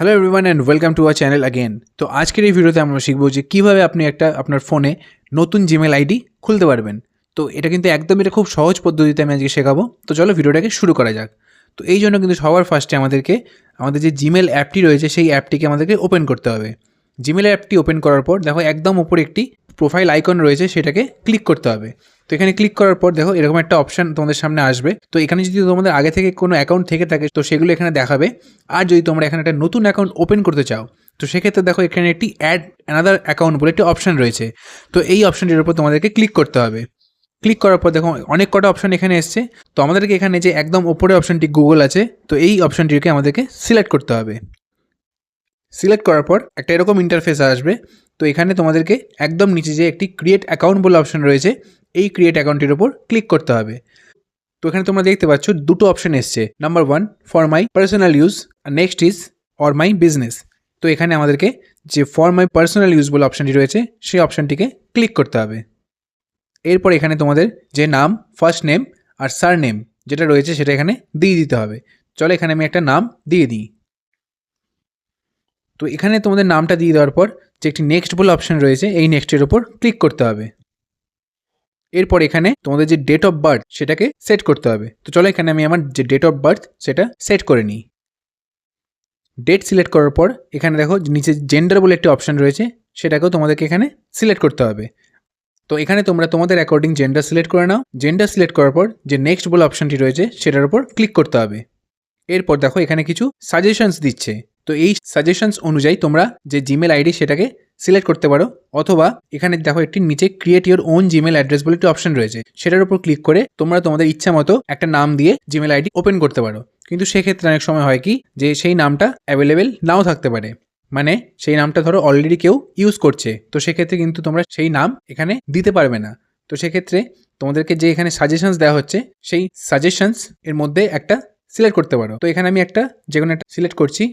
Hello everyone and welcome to our channel again তো আজকের এই ভিডিওতে আমরা শিখব যে কীভাবে আপনি একটা আপনার ফোনে নতুন জিমেল আইডি খুলতে পারবেন। তো এটা কিন্তু একদম এটা খুব সহজ পদ্ধতিতে আমি আজকে শেখাবো। তো চলো ভিডিওটাকে শুরু করা যাক। তো এই জন্য কিন্তু সবার ফার্স্টে আমাদেরকে, আমাদের যে জিমেল অ্যাপটি রয়েছে সেই অ্যাপটিকে আমাদেরকে ওপেন করতে হবে। জিমেল অ্যাপটি ওপেন করার পর দেখো একদম ওপরে একটি প্রোফাইল আইকন রয়েছে, সেটাকে ক্লিক করতে হবে। তো এখানে ক্লিক করার পর দেখো, এরকম একটা অপশান তোমাদের সামনে আসবে। তো এখানে যদি তোমাদের আগে থেকে কোনো অ্যাকাউন্ট থেকে থাকে, তো সেগুলো এখানে দেখাবে। আর যদি তোমরা এখানে একটা নতুন অ্যাকাউন্ট ওপেন করতে চাও, তো সেক্ষেত্রে দেখো, এখানে একটি অ্যাড অ্যানাদার অ্যাকাউন্ট বলে একটি অপশান রয়েছে। তো এই অপশনটির উপর তোমাদেরকে ক্লিক করতে হবে। ক্লিক করার পর দেখো, অনেক কটা অপশন এখানে এসছে। তো আমাদেরকে এখানে যে একদম ওপরে অপশনটি গুগল আছে, তো এই অপশনটিকে আমাদেরকে সিলেক্ট করতে হবে। সিলেক্ট করার পর একটা এরকম ইন্টারফেস আসবে। তো এখানে তোমাদেরকে একদম নিচে যে একটি ক্রিয়েট অ্যাকাউন্ট বলে অপশন রয়েছে, এই ক্রিয়েট অ্যাকাউন্টের ওপর ক্লিক করতে হবে। তো এখানে তোমরা দেখতে পাচ্ছ দুটো অপশন এসছে। Number one for my personal use R next is or my business তো এখানে আমাদেরকে যে ফর মাই পার্সোনাল ইউজ বলে অপশনটি রয়েছে, সেই অপশনটিকে ক্লিক করতে হবে। এরপর এখানে তোমাদের যে নাম ফার্স্ট নেম আর সার নেম যেটা রয়েছে সেটা এখানে দিয়ে দিতে হবে। চলো এখানে আমি একটা নাম দিয়ে দিই। তো এখানে তোমাদের নামটা দিয়ে দেওয়ার পর যে একটি নেক্সট বলে অপশন রয়েছে, এই নেক্সটের ওপর ক্লিক করতে হবে। এরপর এখানে তোমাদের যে ডেট অফ বার্থ সেটাকে সেট করতে হবে। তো চলো এখানে আমি আমার যে ডেট অফ বার্থ সেটা সেট করে নিই। ডেট সিলেক্ট করার পর এখানে দেখো নিচে জেন্ডার বলে একটি অপশন রয়েছে, সেটাকেও তোমাদেরকে এখানে সিলেক্ট করতে হবে। তো এখানে তোমরা তোমাদের অ্যাকর্ডিং জেন্ডার সিলেক্ট করে নাও। জেন্ডার সিলেক্ট করার পর যে নেক্সট বলে অপশনটি রয়েছে, সেটার উপর ক্লিক করতে হবে। এরপর দেখো এখানে কিছু সাজেশনস দিচ্ছে। তো এই সাজেশনস অনুযায়ী তোমরা যে জিমেল আইডি সেটাকে সিলেক্ট করতে পারো, অথবা এখানে দেখো একটি নিচে create your own Gmail address বলে একটি অপশন রয়েছে। সেটার উপর ক্লিক করে তোমরা তোমাদের ইচ্ছা মতো একটা নাম দিয়ে জিমেল আইডি ওপেন করতে পারো। কিন্তু সেক্ষেত্রে অনেক সময় হয় কি যে সেই নামটা অ্যাভেলেবেল নাও থাকতে পারে। মানে সেই নামটা ধরো অলরেডি কেউ ইউজ করছে। তো সেক্ষেত্রে কিন্তু তোমরা সেই নাম এখানে দিতে পারবে না। তো সেক্ষেত্রে তোমাদেরকে যে এখানে সাজেশনস দেওয়া হচ্ছে, সেই সাজেশনস এর মধ্যে একটা সিলেক্ট করতে পারো। তো এখানে আমি একটা যে কোনো একটা সিলেক্ট করছি।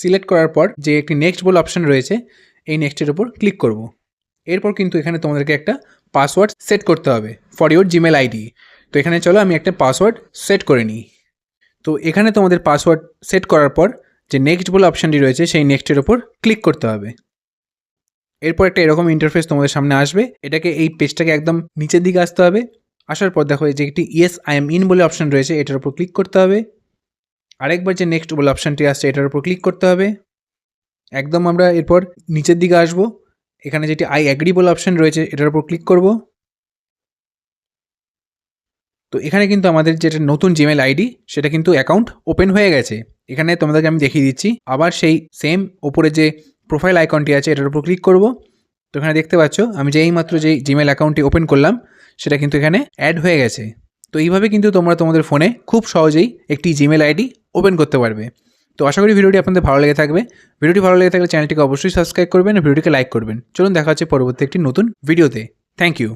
সিলেক্ট করার পর যে একটি নেক্সট বলে অপশন রয়েছে, এই নেক্সটের উপর ক্লিক করব। এরপর কিন্তু এখানে তোমাদেরকে একটা পাসওয়ার্ড সেট করতে হবে ফর ইউর জিমেল আইডি তো এখানে চলো আমি একটা পাসওয়ার্ড সেট করে নিই। তো এখানে তোমাদের পাসওয়ার্ড সেট করার পর যে নেক্সট বলে অপশানটি রয়েছে, সেই নেক্সটের ওপর ক্লিক করতে হবে। এরপর একটা এরকম ইন্টারফেস তোমাদের সামনে আসবে। এটাকে এই পেজটাকে একদম নিচের দিকে আসতে হবে। আসার পর দেখো যে একটি ইয়েস আই এম ইন বলে অপশান রয়েছে, এটার উপর ক্লিক করতে হবে। আরেকবার যে নেক্সট বলে অপশানটি আসছে, এটার উপর ক্লিক করতে হবে। একদম আমরা এরপর নিচের দিকে আসব। এখানে যেটি আই অ্যাগ্রি বলে অপশান রয়েছে, এটার উপর ক্লিক করব। তো এখানে কিন্তু আমাদের যেটা নতুন জিমেল আইডি সেটা কিন্তু অ্যাকাউন্ট ওপেন হয়ে গেছে। এখানে তোমাদেরকে আমি দেখিয়ে দিচ্ছি। আবার সেই সেম ওপরে যে প্রোফাইল আইকনটি আছে, এটার উপর ক্লিক করব। তো এখানে দেখতে পাচ্ছ, আমি যে এইমাত্র যে জিমেল অ্যাকাউন্টটি ওপেন করলাম, সেটা কিন্তু এখানে অ্যাড হয়ে গেছে। তো এইভাবে কিন্তু তোমরা তোমাদের ফোনে খুব সহজেই একটি জিমেল আইডি ওপেন করতে পারবে। তো আশা করি ভিডিওটি আপনাদের ভালো লেগে থাকবে। ভিডিওটি ভালো লেগে থাকলে চ্যানেলটিকে অবশ্যই সাবস্ক্রাইব করবেন, ভিডিওটিকে লাইক করবেন। চলুন দেখা হচ্ছে পরবর্তী একটি নতুন ভিডিওতে। Thank you